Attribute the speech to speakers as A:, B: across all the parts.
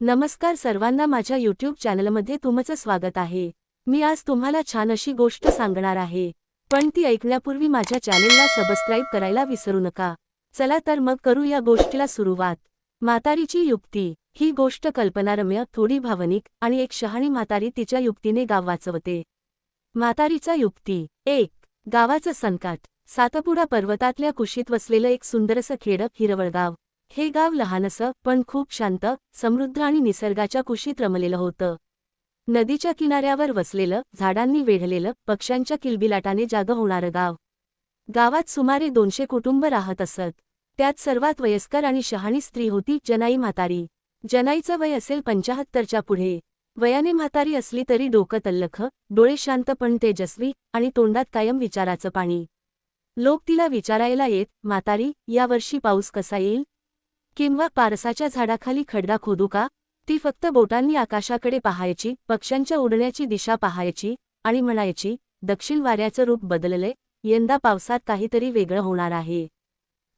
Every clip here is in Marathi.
A: नमस्कार सर्वांना माझ्या यूट्यूब चॅनलमध्ये तुमचं स्वागत आहे. मी आज तुम्हाला छान अशी गोष्ट सांगणार आहे. पण ती ऐकण्यापूर्वी माझ्या चॅनेलला सबस्क्राईब करायला विसरू नका. चला तर मग करू या गोष्टीला सुरुवात. म्हातारीची युक्ती ही गोष्ट कल्पनारम्य थोडी भावनिक आणि एक शहाणी म्हातारी तिच्या युक्तीने गाव वाचवते. म्हातारीचा युक्ती एक गावाचं संकट सातपुडा पर्वतातल्या कुशीत वसलेलं एक सुंदरसं खेडं हिरवळगाव. हे गाव लहानसं पण खूप शांत समृद्ध आणि निसर्गाच्या कुशीत रमलेलं होतं. नदीच्या किनाऱ्यावर वसलेलं झाडांनी वेढलेलं पक्ष्यांच्या किलबिलाटाने जाग होणारं गाव. गावात सुमारे दोनशे कुटुंब राहत असत. त्यात सर्वात वयस्कर आणि शहाणी स्त्री होती जनाई म्हातारी. जनाईचं वय असेल पंचाहत्तरच्या पुढे. वयाने म्हातारी असली तरी डोकं तल्लख डोळे शांत पण तेजस्वी आणि तोंडात कायम विचाराचं पाणी. लोक तिला विचारायला येत म्हातारी यावर्षी पाऊस कसा येईल? किंवा पारसाच्या झाडाखाली खड्डा खोदू का? ती फक्त बोटांनी आकाशाकडे पाहायची पक्ष्यांच्या उडण्याची दिशा पाहायची आणि म्हणायची दक्षिण वाऱ्याचं रूप बदललंय यंदा पावसात काहीतरी वेगळं होणार आहे.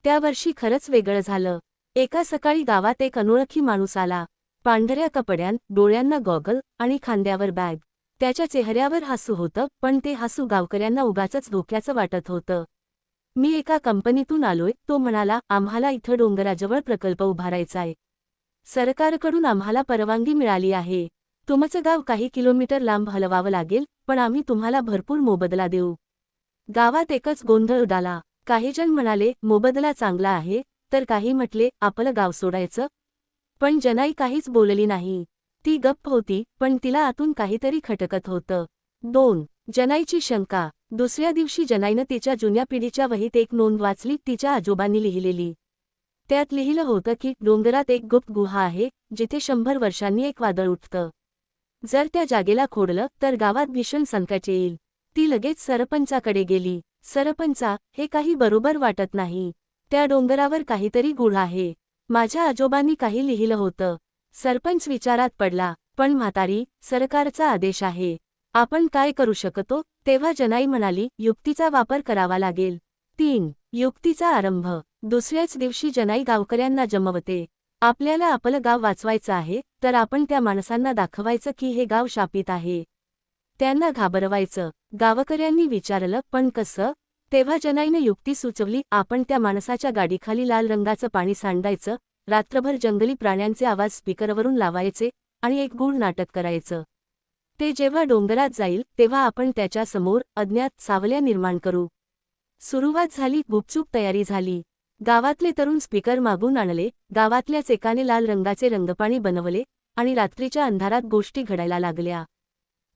A: त्या वर्षी खरंच वेगळं झालं. एका सकाळी गावात एक अनोळखी माणूस आला. पांढऱ्या कपड्यान डोळ्यांना गॉगल आणि खांद्यावर बॅग. त्याच्या चेहऱ्यावर हसू होतं पण ते हसू गावकऱ्यांना उगाच धोक्याचं वाटत होतं. मी एका कंपनीतून आलोय तो म्हणाला आम्हाला इथं डोंगराजवळ प्रकल्प उभारायचाय सरकारकडून आम्हाला परवानगी मिळाली आहे. तुमचं गाव काही किलोमीटर लांब हलवावं लागेल पण आम्ही तुम्हाला भरपूर मोबदला देऊ. गावात एकच गोंधळ उडाला. काहीजण म्हणाले मोबदला चांगला आहे तर काही म्हटले आपलं गाव सोडायचं. पण जनाई काहीच बोलली नाही. ती गप्प होती पण तिला आतून काहीतरी खटकत होतं. दोन जनाईची शंका. दुसऱ्या दिवशी जनाईनं तिच्या जुन्या पिढीच्या वहीत एक नोंद वाचली तिच्या आजोबांनी लिहिलेली. त्यात लिहिलं होतं की डोंगरात एक गुप्त गुहा आहे जिथे शंभर वर्षांनी एक वादळ उठतं. जर त्या जागेला खोडलं तर गावात भीषण संकट येईल. ती लगेच सरपंचाकडे गेली. सरपंचा हे काही बरोबर वाटत नाही. त्या डोंगरावर काहीतरी गुढ आहे. माझ्या आजोबांनी काही लिहिलं होतं. सरपंच विचारात पडला पण म्हातारी सरकारचा आदेश आहे. आपण काय करू शकतो? तेव्हा जनाई म्हणाली युक्तीचा वापर करावा लागेल. तीन युक्तीचा आरंभ. दुसऱ्याच दिवशी जनाई गावकऱ्यांना जमवते. आपल्याला आपलं गाव वाचवायचं आहे तर आपण त्या माणसांना दाखवायचं की हे गाव शापित आहे. त्यांना घाबरवायचं. गावकऱ्यांनी विचारलं पण कसं? तेव्हा जनाईनं युक्ती सुचवली आपण त्या माणसाच्या गाडीखाली लाल रंगाचं पाणी सांडायचं रात्रभर जंगली प्राण्यांचे आवाज स्पीकरवरून लावायचे आणि एक गूढ नाटक करायचं. ते जेव्हा डोंगरात जाईल तेव्हा आपण त्याच्यासमोर अज्ञात सावल्या निर्माण करू. सुरुवात झाली गुपचूप तयारी झाली. गावातले तरुण स्पीकर मागून आणले गावातल्याच एकाने लाल रंगाचे रंगपाणी बनवले आणि रात्रीच्या अंधारात गोष्टी घडायला लागल्या.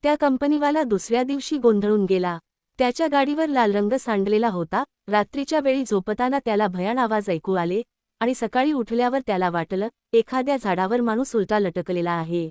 A: त्या कंपनीवाला दुसऱ्या दिवशी गोंधळून गेला. त्याच्या गाडीवर लाल रंग सांडलेला होता रात्रीच्या वेळी झोपताना त्याला भयान आवाज ऐकू आले आणि सकाळी उठल्यावर त्याला वाटलं एखाद्या झाडावर माणूस उलटा लटकलेला आहे.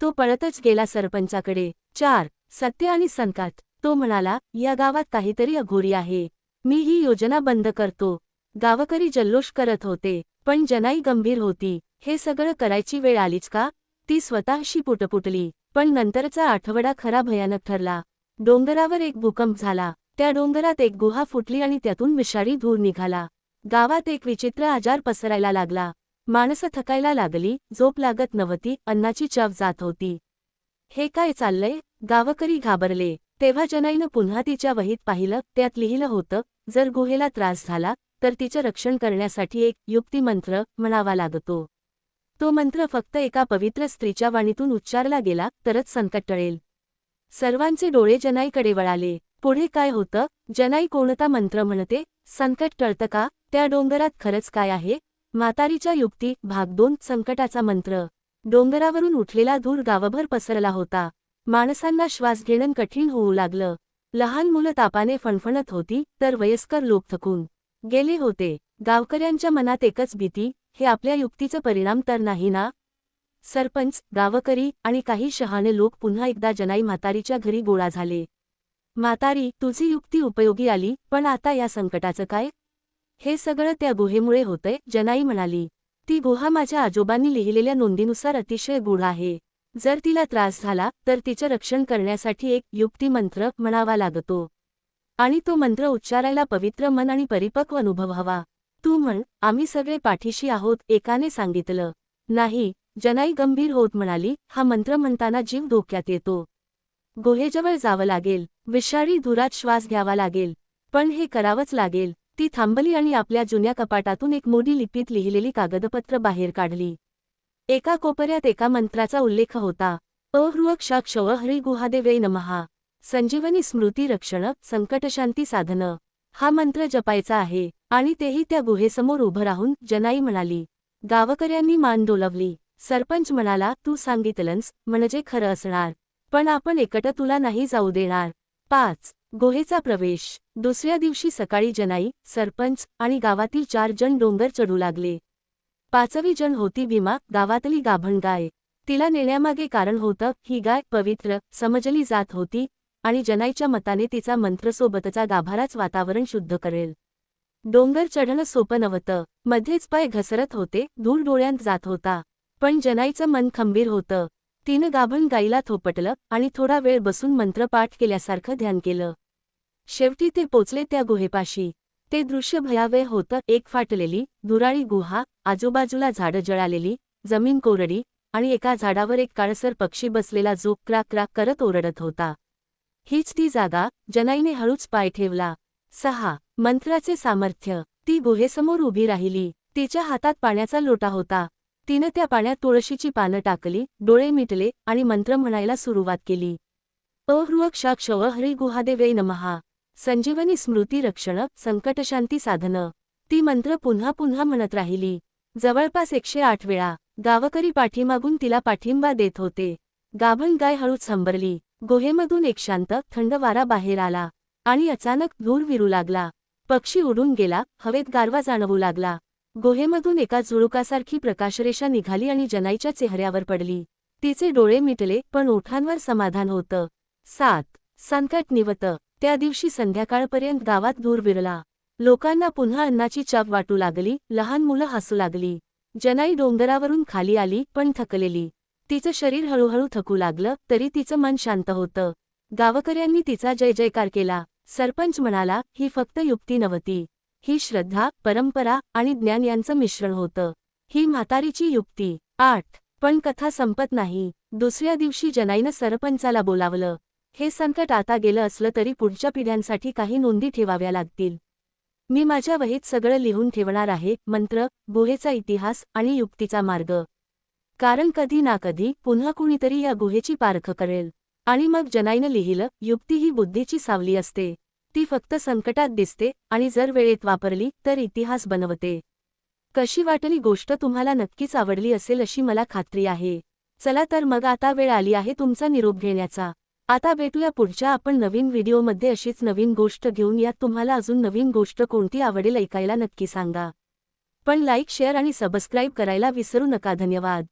A: तो पळतच गेला सरपंचाकडे. चार सत्य आणि संकट. तो म्हणाला या गावात काहीतरी अघोरी आहे. मी ही योजना बंद करतो. गावकरी जल्लोष करत होते पण जनाई गंभीर होती. हे सगळं करायची वेळ आलीच का? ती स्वतःशी पुटपुटली पण नंतरचा आठवडा खरा भयानक ठरला. डोंगरावर एक भूकंप झाला. त्या डोंगरात एक गुहा फुटली आणि त्यातून विषारी धूर निघाला. गावात एक विचित्र आजार पसरायला लागला. माणसं थकायला लागली झोप लागत नव्हती अन्नाची चव जात होती. हे काय चाललंय? गावकरी घाबरले. तेव्हा जनाईनं पुन्हा तिच्या वहीत पाहिलं त्यात लिहिलं होतं जर गुहेला त्रास झाला तर तिचं रक्षण करण्यासाठी एक युक्तिमंत्र म्हणावा लागतो. तो मंत्र फक्त एका पवित्र स्त्रीच्या वाणीतून उच्चारला गेला तरच संकट टळेल. सर्वांचे डोळे जनाईकडे वळाले. पुढे काय होतं? जनाई कोणता मंत्र म्हणते? संकट टळतं का? त्या डोंगरात खरंच काय आहे? म्हातारीच्या युक्ती भाग दोन संकटाचा मंत्र. डोंगरावरून उठलेला धूर गावभर पसरला होता. माणसांना श्वास घेणं कठीण होऊ लागलं. लहान मुलं तापाने फणफणत होती तर वयस्कर लोक थकून गेले होते. गावकऱ्यांच्या मनात एकच भीती हे आपल्या युक्तीचं परिणाम तर नाही ना? सरपंच गावकरी आणि काही शहाणे लोक पुन्हा एकदा जनाई म्हातारीच्या घरी गोळा झाले. म्हातारी तुझी युक्ती उपयोगी आली पण आता या संकटाचं काय? हे सगळं त्या गुहेमुळे होतंय जनाई म्हणाली. ती गुहा माझ्या आजोबांनी लिहिलेल्या नोंदीनुसार अतिशय गूढ आहे. जर तिला त्रास झाला तर तिचं रक्षण करण्यासाठी एक युक्तिमंत्र म्हणावा लागतो. आणि तो मंत्र उच्चारायला पवित्र मन आणि परिपक्व अनुभव हवा. तू म्हण आम्ही सगळे पाठीशी आहोत एकाने सांगितलं. नाही जनाई गंभीर होत म्हणाली हा मंत्र म्हणताना जीव धोक्यात येतो. गुहेजवळ जावं लागेल विषारी धुरात श्वास घ्यावा लागेल. पण हे करावंच लागेल. ती थांबली आणि आपल्या जुन्या कपाटातून एक मोडी लिपीत लिहिलेली कागदपत्र बाहेर काढली. एका कोपऱ्यात एका मंत्राचा उल्लेख होता. अहृक्षाक्षव हरी गुहादेवे नमहा संजीवनी स्मृती रक्षण संकटशांती साधन. हा मंत्र जपायचा आहे आणि तेही त्या गुहेसमोर उभं राहून जनाई म्हणाली. गावकऱ्यांनी मान डोलवली. सरपंच म्हणाला तू सांगितलंस म्हणजे खरं असणार. पण आपण एकटं तुला नाही जाऊ देणार. पाच गोहेचा प्रवेश. दुसऱ्या दिवशी सकाळी जनाई सरपंच आणि गावातील चार जण डोंगर चढू लागले. पाचवी जण होती भीमा गावातली गाभण गाय. तिला नेण्यामागे कारण होतं ही गाय पवित्र समजली जात होती आणि जनाईच्या मताने तिचा मंत्रसोबतचा गाभाराच वातावरण शुद्ध करेल. डोंगर चढणं सोपं नव्हतं. मध्येच पाय घसरत होते धूळ डोळ्यांत जात होता. पण जनाईचं मन खंबीर होतं. तिनं गाभण गाईला थोपटलं आणि थोडा वेळ बसून मंत्रपाठ केल्यासारखं ध्यान केलं. शेवटी ते पोचले त्या गुहेपाशी. ते दृश्य भयावे होतं. एक फाटलेली दुराळी गुहा आजूबाजूला झाडं जळालेली जमीन कोरडी आणि एका झाडावर एक काळसर पक्षी बसलेला जो क्राक क्राक करत ओरडत होता. हीच ती जागा जनाईने हळूच पाय ठेवला. सहा. मंत्राचे सामर्थ्य. ती गुहेसमोर उभी राहिली. तिच्या हातात पाण्याचा लोटा होता. तिनं त्या पाण्यात तुळशीची पानं टाकली डोळे मिटले आणि मंत्र म्हणायला सुरुवात केली. अहृक्षाक्षव हरी गुहादेवे नमहा संजीवनी स्मृती रक्षण संकटशांती साधनं. ती मंत्र पुन्हा पुन्हा म्हणत राहिली. जवळपास एकशे आठ वेळा गावकरी पाठीमागून तिला पाठिंबा देत होते. गाभण गाय हळूच हंबरली. गुहेमधून एक शांत थंड वारा बाहेर आला आणि अचानक धूर विरू लागला. पक्षी उडून गेला हवेत गारवा जाणवू लागला. गुहेमधून एका झुळुकासारखी प्रकाशरेषा निघाली आणि जनाईच्या चेहऱ्यावर पडली. तिचे डोळे मिटले पण ओठांवर समाधान होतं. सात. संकट निवत. त्या दिवशी संध्याकाळपर्यंत गावात धूर विरला. लोकांना पुन्हा अन्नाची चाप वाटू लागली लहान मुलं हसू लागली. जनाई डोंगरावरून खाली आली पण थकलेली. तिचं शरीर हळूहळू थकू लागलं तरी तिचं मन शांत होतं. गावकऱ्यांनी तिचा जय जयकार केला. सरपंच म्हणाला ही फक्त युक्ती नव्हती. ही श्रद्धा परंपरा आणि ज्ञान यांचं मिश्रण होतं. ही म्हातारीची युक्ती. आठ. पण कथा संपत नाही. दुसऱ्या दिवशी जनाईनं सरपंचाला बोलावलं. हे संकट आता गेलं असलं तरी पुढच्या पिढ्यांसाठी काही नोंदी ठेवाव्या लागतील. मी माझ्या वहीत सगळं लिहून ठेवणार आहे मंत्र गुहेचा इतिहास आणि युक्तीचा मार्ग. कारण कधी ना कधी पुन्हा कुणीतरी या गुहेची पारख करेल. आणि मग जनाईनं लिहिलं युक्ती ही बुद्धीची सावली असते. ती फक्त संकटात दिसते आणि जर वेळेत वापरली तर इतिहास बनवते. कशी वाटली गोष्ट तुम्हाला नक्कीच आवडली असेल अशी मला खात्री आहे. चला तर मग आता वेळ आली आहे तुमचा निरोप घेण्याचा. आता भेटूया पुढच्या आपण नवीन व्हिडिओमध्ये अशीच नवीन गोष्ट घेऊन. यात तुम्हाला अजून नवीन गोष्ट कोणती आवडेल ऐकायला नक्की सांगा. पण लाईक शेअर आणि सबस्क्राईब करायला विसरू नका. धन्यवाद.